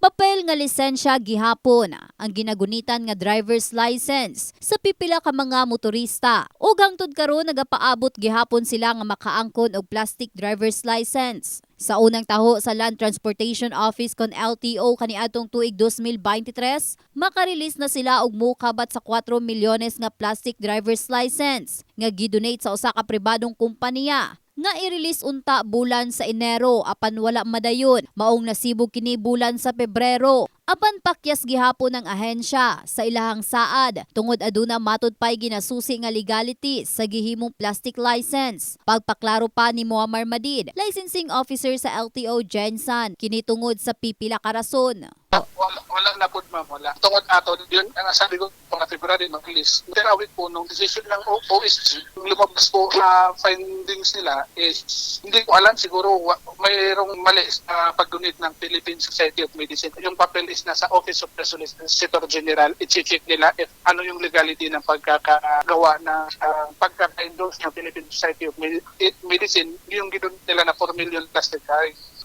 Papel nga lisensya gihapon ang ginagunitan nga driver's license sa pipila ka mga motorista. Ug hangtod karon nagapaabot gihapon sila nga makaangkon og plastic driver's license. Sa unang taho sa Land Transportation Office kon LTO kaniadtong tuig 2023, makarelease na sila og mukabat sa 4 milyones nga plastic driver's license nga gidonate sa usa ka pribadong kompanya nga i-release unta bulan sa Enero apan wala madayon. Maong nasibog kini bulan sa Pebrero. Apan pakyas gihapon ng ahensya sa ilahang saad. Tungod aduna matud pay ginasusi nga legality sa gihimong plastic license. Pagpaklaro pa ni Muammar Madid licensing officer sa LTO Jensen kini tungod sa pipila ka rason Wala, wala na po ma'am, wala. Tungod ato, yun ang sabi ko, mga February mag-release. Pero awit po, nung decision ng O- OSG, yung lumabas po na findings nila is, hindi ko alam, siguro mayroong mali sa pag-donate ng Philippine Society of Medicine. Yung papel is nasa Office of the Solicitor General. I-check nila if ano yung legality ng pagkakagawa na uh, pagkaka-endorse ng Philippine Society of Medi- Medicine, yung gidon nila na 4 million plastic.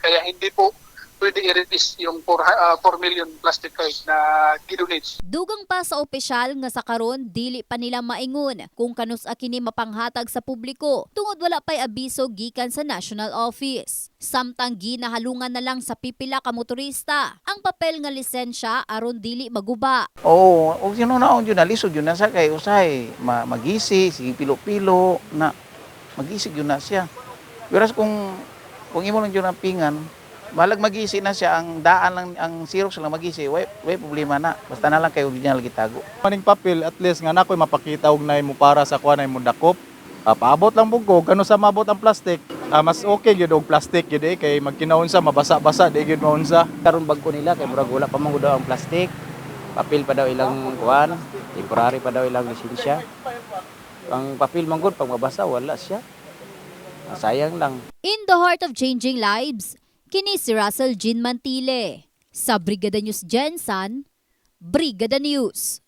Kaya hindi po pwede i-release yung 4, uh, 4 million plastic cards na gidonate. Dugang pa sa opisyal nga sa karon dili pa nila maingon kung kanus kini mapanghatag sa publiko tungod wala pay abiso gikan sa National Office. Samtang ginahalungan na lang sa pipila ka motorista ang papel nga lisensya aron dili maguba. Oo, oh, sino na yun na lisod yun na sa kay usay ma magisi sige pilo-pilo na magisi yun na siya. Whereas kung kung imo lang yun ang pingan, balag magisi na siya ang daan lang ang Xerox lang magisi, way, way problema na. Basta na lang kayo original gitago. Maning papel at least nga nakoy mapakita og nay mo para sa kuha nay mo dakop. Ah, paabot lang pug ko kano sa mabot ang plastic. Ah, mas okay gyud og plastic gyud eh kay magkinaunsa mabasa-basa di gyud maunsa. karon bagko nila kay murag wala pa man daw ang plastic papel pa daw ilang kuan temporary pa daw ilang lisensya ang papel man gud pag mabasa wala siya Ah, sayang lang In the heart of changing lives, kini si Russell Jean Mantile. Sa Brigada News Jensen, Brigada News.